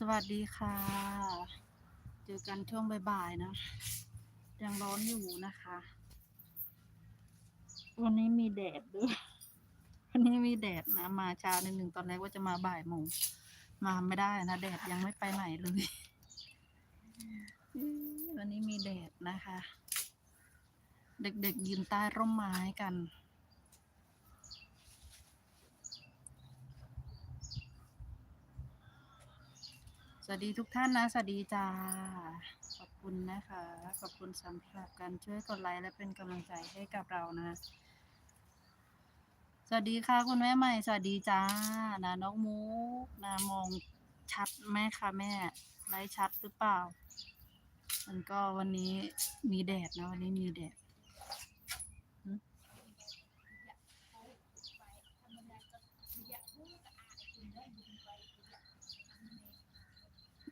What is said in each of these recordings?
สวัสดีค่ะ เจอกันช่วงบ่ายๆนะ ยังร้อนอยู่นะคะ วันนี้มีแดดด้วย วันนี้มีแดดนะ มาช้านิดหนึ่งตอนแรกว่าจะมาบ่ายโมง มาไม่ได้นะ แดดยังไม่ไปไหนเลย วันนี้มีแดดนะคะ เด็กๆยืนใต้ร่มไม้กัน สวัสดีทุกท่านนะ สวัสดีจ้า ขอบคุณนะคะ ขอบคุณสำหรับการช่วยกดไลค์และเป็นกำลังใจให้กับเรานะ สวัสดีค่ะคุณแม่ใหม่ สวัสดีจ้า นะน้องมุกนะมองชัดไหมคะแม่ ไลฟ์ชัดหรือเปล่า มันก็วันนี้มีแดดนะ วันนี้มีแดด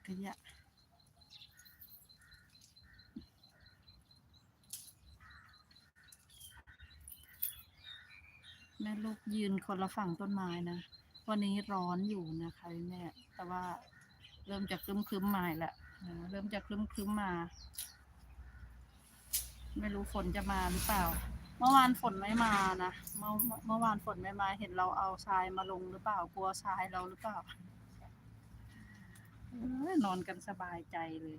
ขยะแม่ลูกยืนคนละฝั่งต้นไม้นะ วันนี้ร้อนอยู่นะคะแม่ แต่ว่าเริ่มจากครึ้มครึ้มมาแล้วนะเริ่มจากครึ้มครึ้มมา ไม่รู้ฝนจะมาหรือเปล่า เมื่อวานฝนไม่มานะ เมื่อเมื่อวานฝนไม่มา เห็นเราเอาทรายมาลงหรือเปล่า กลัวทรายเราหรือเปล่า นอนกันสบายใจเลย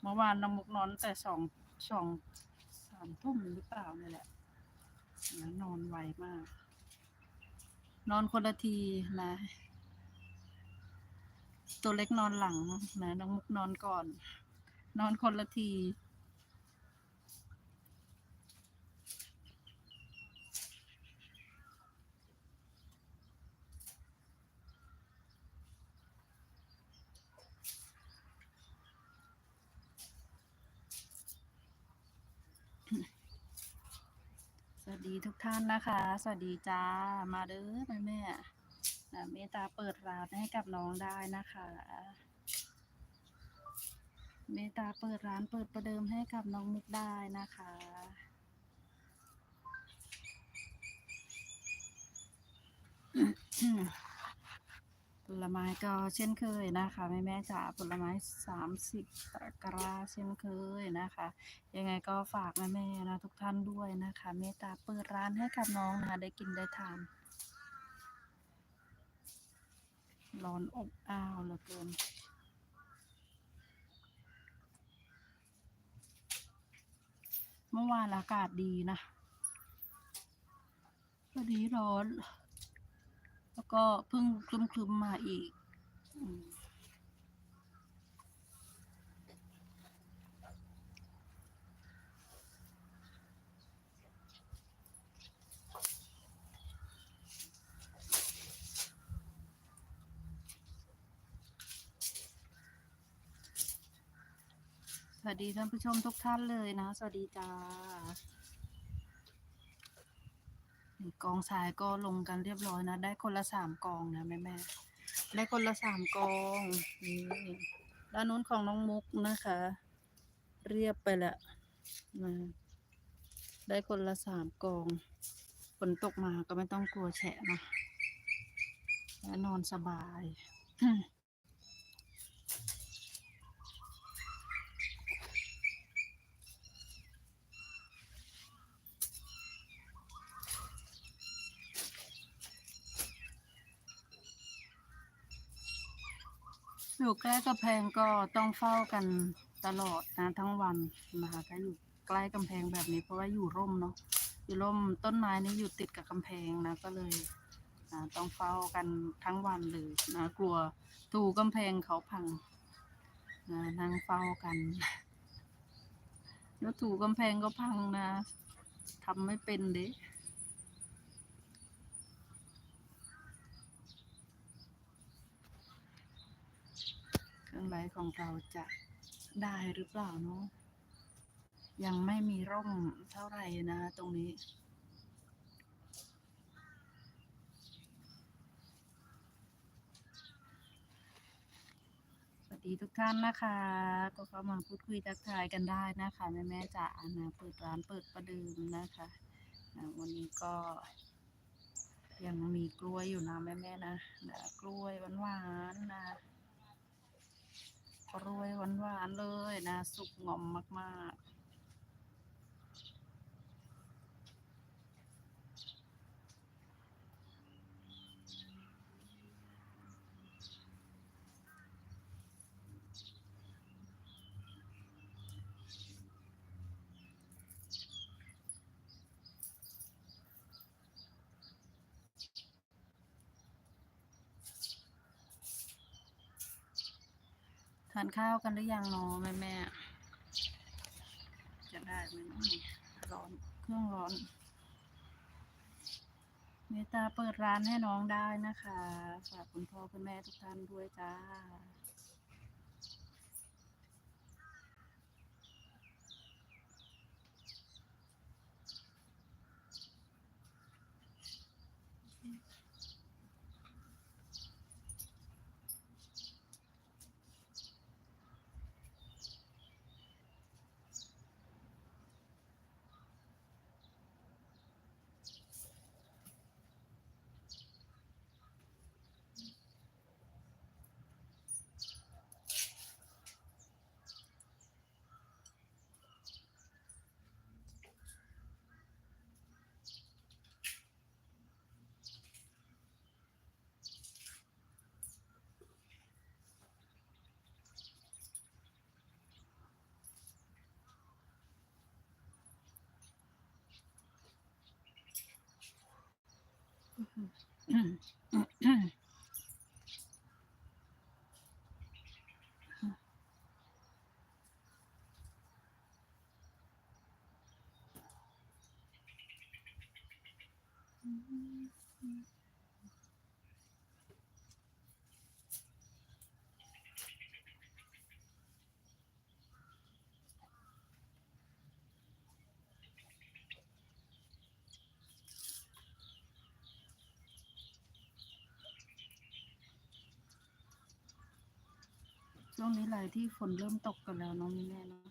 เมื่อวานน้ำมุกนอนแต่สองสองสามทุ่มหรือเปล่านี่แหละนะนอนไวมาก นอนคนละทีนะ ตัวเล็กนอนหลังนะน้องมุกนอนก่อน นอนคนละที ดีทุกท่านนะคะ สวัสดีจ้า มาเด้อแม่แม่เมตตาเปิดร้านให้กับน้องได้นะคะ เมตตาเปิดร้านเปิดประเดิมให้กับน้องมุกได้นะคะ ผลไม้ก็เช่นเคยนะคะแม่แม่จ๋าผลไม้สามสิบตะกร้าเช่นเคยนะคะ ยังไงก็ฝากแม่แม่นะทุกท่านด้วยนะคะเมตตาเปิดร้านให้กับน้องนะคะได้กินได้ทานร้อนอบอ้าวเหลือเกินเมื่อวานอากาศดีนะวันนี้ร้อน แล้วก็เพิ่งคลึมๆมาอีกสวัสดีท่านผู้ชมทุกท่านเลยนะ สวัสดีจ้า กองทรายก็ลงกันเรียบร้อยนะ ได้คนละสามกองนะแม่แม่ได้คนละสามกองนี่ด้านนู้นของน้องมุกนะคะ เรียบไปละนะได้คนละสามกองฝนตกมาก็ไม่ต้องกลัวแฉะนะและนอนสบาย อยู่ใกล้กำแพงก็ต้องเฝ้ากันตลอดนะทั้งวันนะคะถ้าอยู่ใกล้กำแพงแบบนี้เพราะว่าอยู่ร่มเนาะอยู่ร่มต้นไม้นี่อยู่ติดกับกำแพงนะก็เลยนะต้องเฝ้ากันทั้งวันเลยนะกลัวถูกำแพงเขาพังนะนั่งเฝ้ากันแล้วถูกำแพงก็พังนะทำไม่เป็นเด้ รื่องไลฟ์ของเราจะได้หรือเปล่าเนาะยังไม่มีร่มเท่าไหร่นะตรงนี้สวัสดีทุกท่านนะคะ ก็เข้ามาพูดคุยทักทายกันได้นะคะ แม่แม่จ๋านะเปิดร้านเปิดประเดิมนะคะวันนี้ก็ ยังมีกล้วยอยู่นะแม่แม่นะนะกล้วยหวานๆนะ รวยหวานๆเลยนะ สุกงอมมากๆานข้าวกันหรือยังเนาะแม่แม่ๆจะได้ไหมเนาะร้อนเครื่องร้อนเมตตาเปิดร้านให้น้องได้นะคะฝากคุณพ่อคุณแม่ทุกท่านด้วยจ้า Mm-hmm. mm-hmm. ช่วงนี้หลายที่ฝนเริ่มตกกันแล้วเน้องแม่เนาะ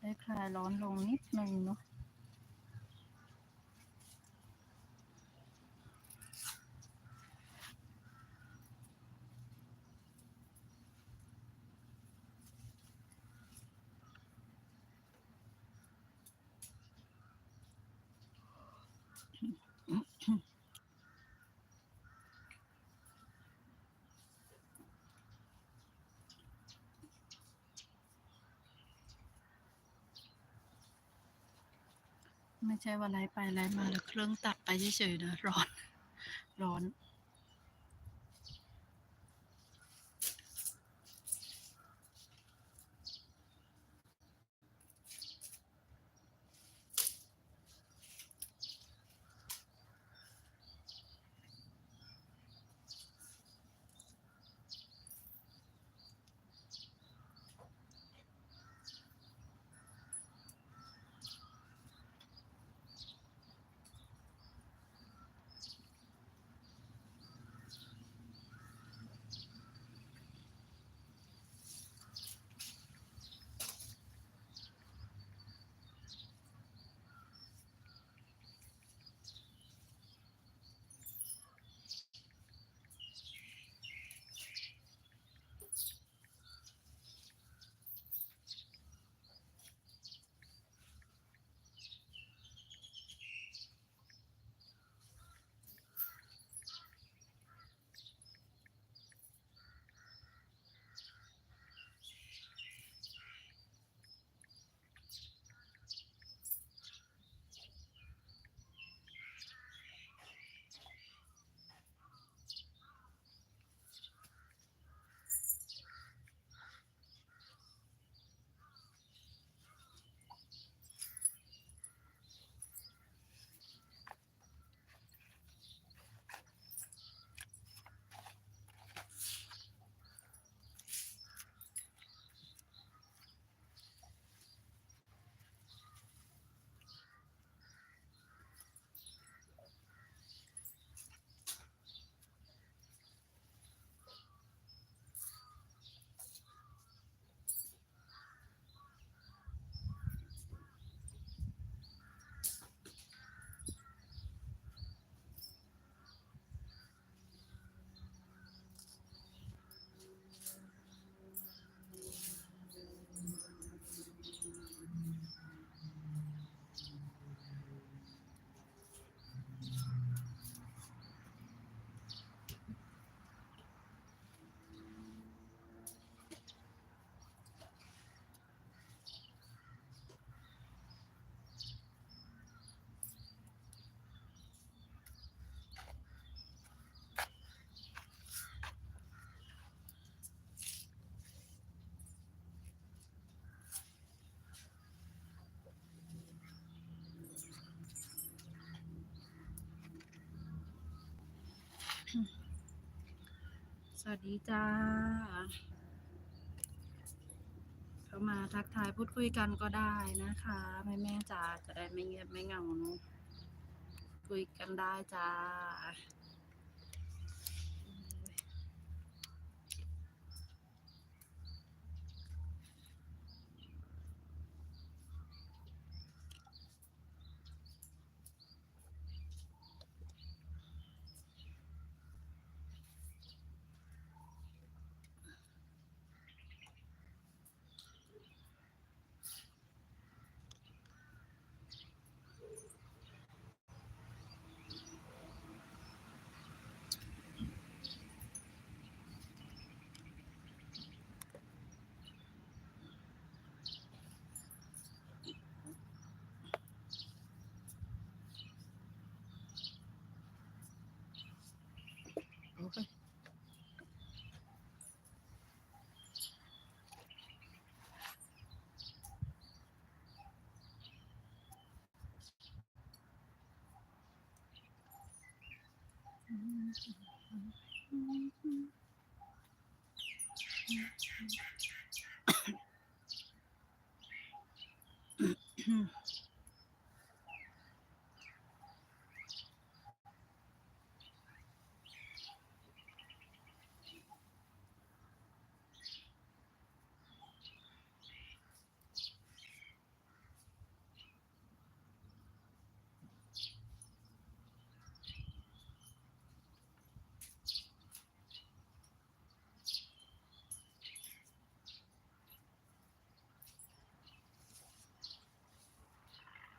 ได้คลายร้อนลงนิดนึงเนาะไม่ ใช่ว่าไล่ไปไล่มาแล้วเครื่องตัดไปเฉยๆนะร้อน ร้อน สวัสดีจ้า เข้ามาทักทายพูดคุยกันก็ได้นะคะแม่แม่จ๋าจะได้ไม่เงียบไม่เหงาเนอะคุยกันได้จ้า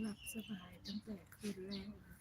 หลับสบายตั้งแต่คืนแรก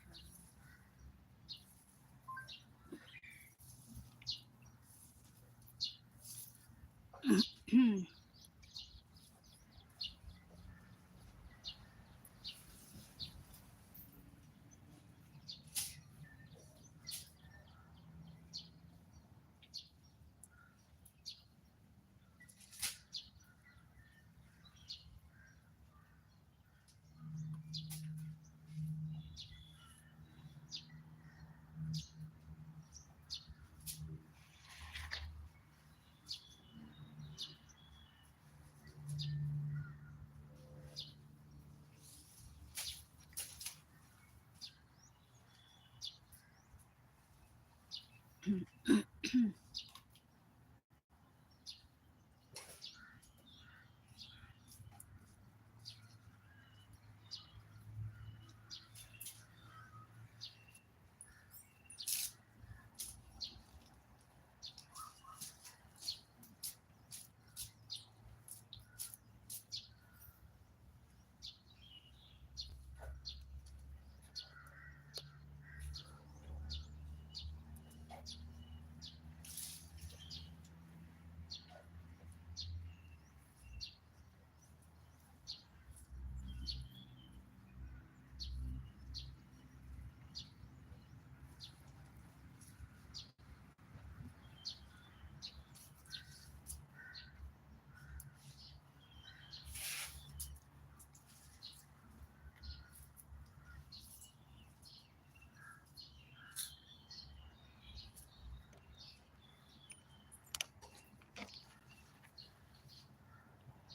Mm-hmm.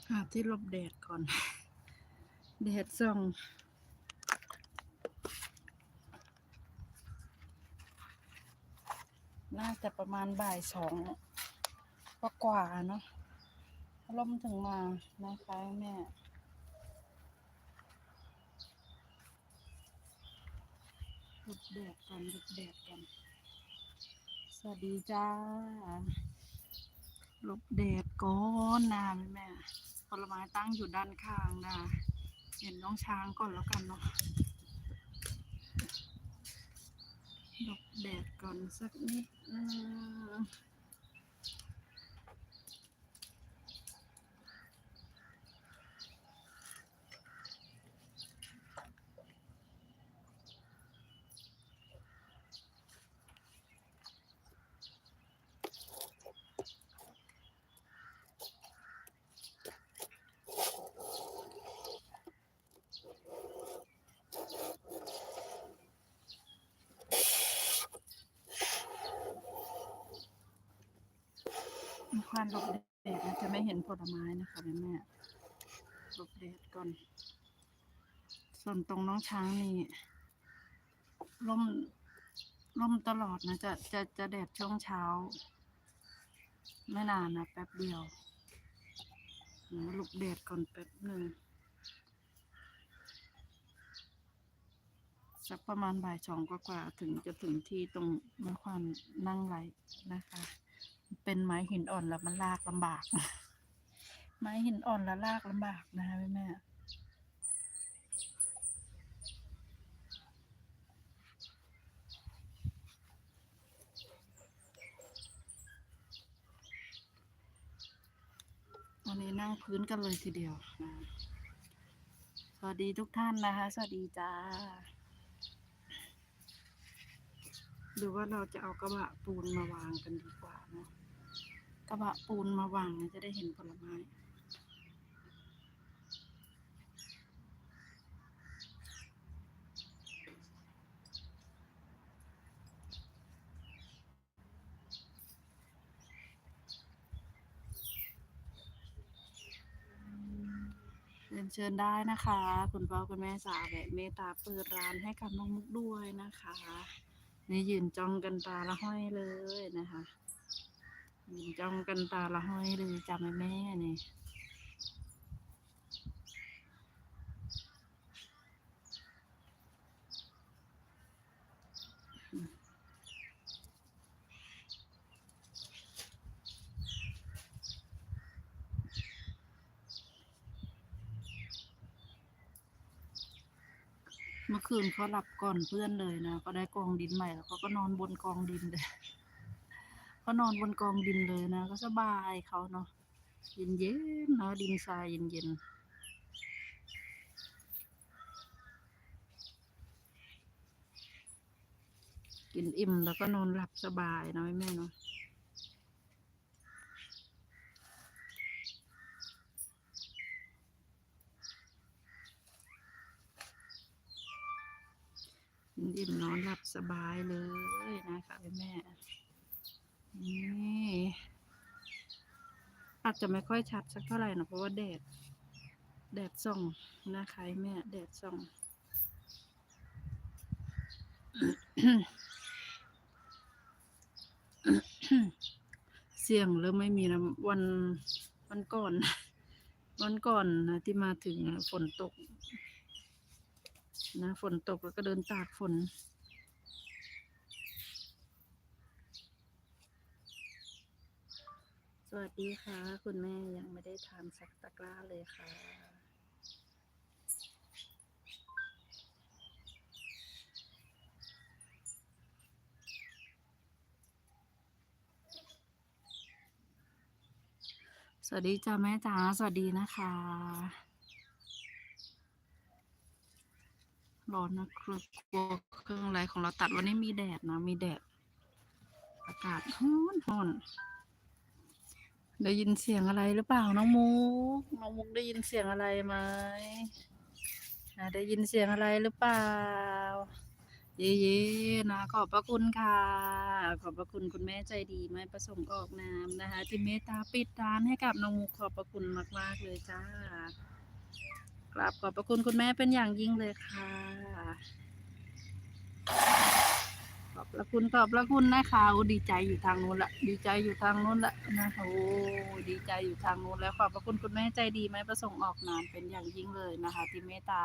หาที่หลบแดดก่อน แดดส่องน่าจะประมาณบ่ายสองกว่าๆเนาะลมถึงมานะคะแม่หลบแดดก่อนหลบแดดก่อนสวัสดีจ้าลบแดดก่อนนะแม่แม่ ผลไม้ตั้งอยู่ด้านข้างนะ เห็นน้องช้างก่อนแล้วกันเนาะดอกแดดก่อนสักนิดนึงมีามหลบแดดนะจะไม่เห็นผลไม้นะคะแม่แม่หลบแดดก่อน ส่วนตรงน้องช้างนี่ร่มร่มตลอดนะจะจะจะแดดช่วงเช้า ไม่นานนะแป๊บเดียวหลบแดดก่อนแป๊บหนึ่งสักประมาณบ่ายสองกว่าๆถึงจะถึงที่ตรงม่ความนั่งไรนะคะ เป็นไม้หินอ่อนแล้วมันลากลำบาก ไม้หินอ่อนแล้วลากลำบากนะคะแม่แม่วันนี้นั่งพื้นกันเลยทีเดียวนะสวัสดีทุกท่านนะคะ สวัสดีจ้าหรือว่าเราจะเอากระบะปูนมาวางกันดีกว่านะ กระบะปูนมาวางจะได้เห็นผลไม้เรียนเชิญได้นะคะ คุณพ่อคุณแม่สาวแบบเมตตาเปิดร้านให้กับน้องมุกด้วยนะคะ นี่ยืนจ้องกันตาละห้อยเลยนะคะ ยืนจ้องกันตาละห้อยเลยจำแม่แม่นี่เมื่อคืนเขาหลับก่อนเพื่อนเลยนะ ก็ได้กองดินใหม่แล้วเขาก็นอนบนกองดินเลย เขานอนบนกองดินเลยนะก็สบายเขาเนาะเย็นเย็นเนาะดินทรายเย็นเย็นกินอิ่มแล้วก็นอนหลับสบายนะแม่เนาะยิ้มนอนหลับสบายเลยนะคะแม่ นี่อาจจะไม่ค่อยชัดสักเท่าไหร่นะเพราะว่าแดด แดดส่องนะคะแม่แดดส่องเสียงเริ่มไม่มีแล้ววันวันก่อน วันก่อนนะที่มาถึงฝนตก นะ ฝนตกแล้วก็เดินตากฝน สวัสดีค่ะ คุณแม่ยังไม่ได้ทานสักตะกร้าเลยค่ะ สวัสดีจ้าแม่จ๋าสวัสดีนะคะ ร้อนนะครัวกลัวเครื่องไรของเราตัดวันนี้มีแดดนะ มีแดด อากาศร้อนร้อน ได้ยินเสียงอะไรหรือเปล่าน้องมุกน้องมุกได้ยินเสียงอะไรไหมได้ยินเสียงอะไรหรือเปล่า เย่ๆนะขอบพระคุณค่ะ ขอบพระคุณคุณแม่ใจดีไม่ประสงค์ออกนามนะคะที่เมตตาปิดร้านให้กับน้องมุกขอบพระคุณมาก ๆ เลยจ้ากราบขอบพระคุณคุณแม่เป็นอย่างยิ่งเลยค่ะ อบพระคุณขอบพระคุณนะคะโอ้ดีใจอยู่ทางนู้นละดีใจอยู่ทางนู้นละนะคะโอ้ดีใจอยู่ทางนู้นแล้วขอบพระคุณคุณแม่ใจดีไหมประสงค์ออกนามเป็นอย่างยิ่งเลยนะคะที่เมตตา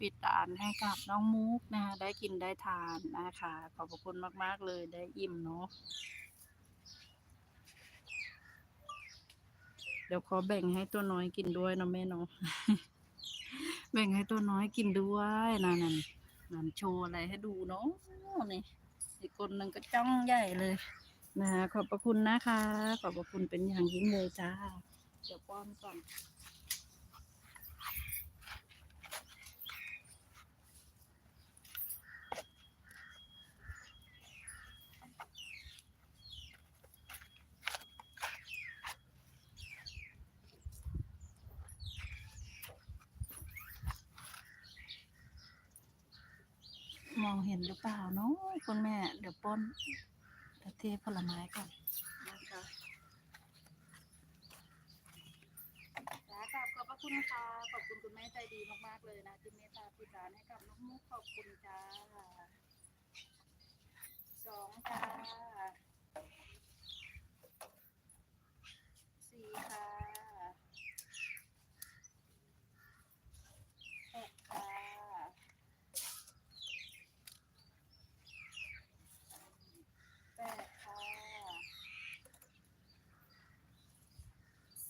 ปิดร้านให้กับน้องมุกนะคะได้กินได้ทานนะคะ ขอบพระคุณมาก ๆ เลยได้อิ่มเนาะเดี๋ยวขอแบ่งให้ตัวน้อยกินด้วยนะแม่เนาะแบ่งให้ตัวน้อยกินด้วยนั่นนั่นนั่นโชว์อะไรให้ดูเนาะนี่ อีกคนหนึ่งก็จ้องใหญ่เลยนะคะขอบพระคุณนะคะ ขอบพระคุณเป็นอย่างยิ่งเลยจ้า เดี๋ยวป้อนก่อน มองเห็นหรือเปล่าเนาะคุณแม่ เดี๋ยวป้นเดี๋ยวเทผลไม้ก่อนนะคะขอบขอบพระคุณค่ะ ขอบคุณคุณแม่ใจดีมากๆเลยนะที่เมตตาปิดร้านให้กับน้องมุกขอบคุณจ้าสองค่ะสี่ค่ะหกค่ะแปดค่ะ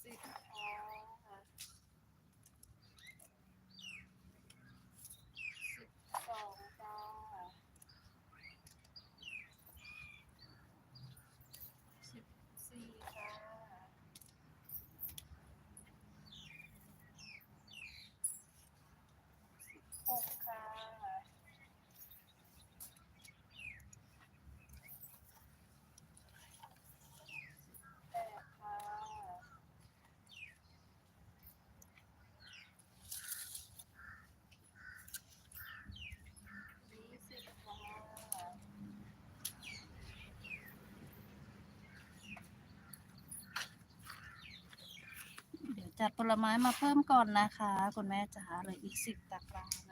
สิบค่ะสิบสองจ้าสิบสี่ค่ะ หกค่ะแปดค่ะยี่สิบค่ะเดี๋ยว จัดผลไม้มาเพิ่มก่อนนะคะ คุณแม่จ๋าเหลยอีกสิบตะกร้านะ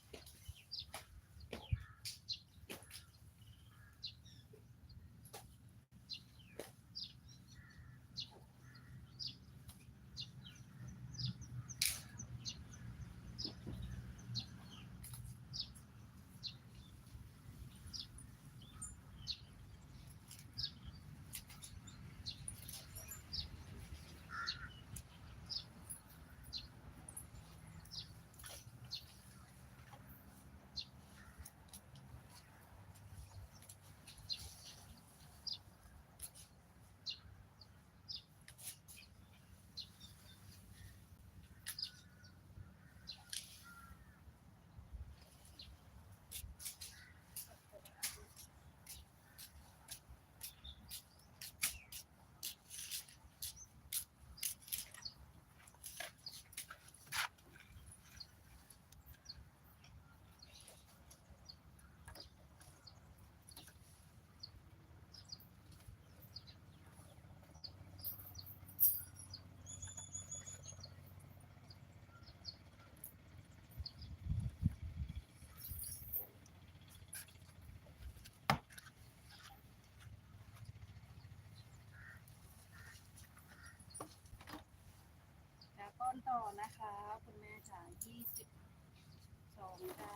นะคะ คุณแม่จ๋ายี่สิบสองจ้า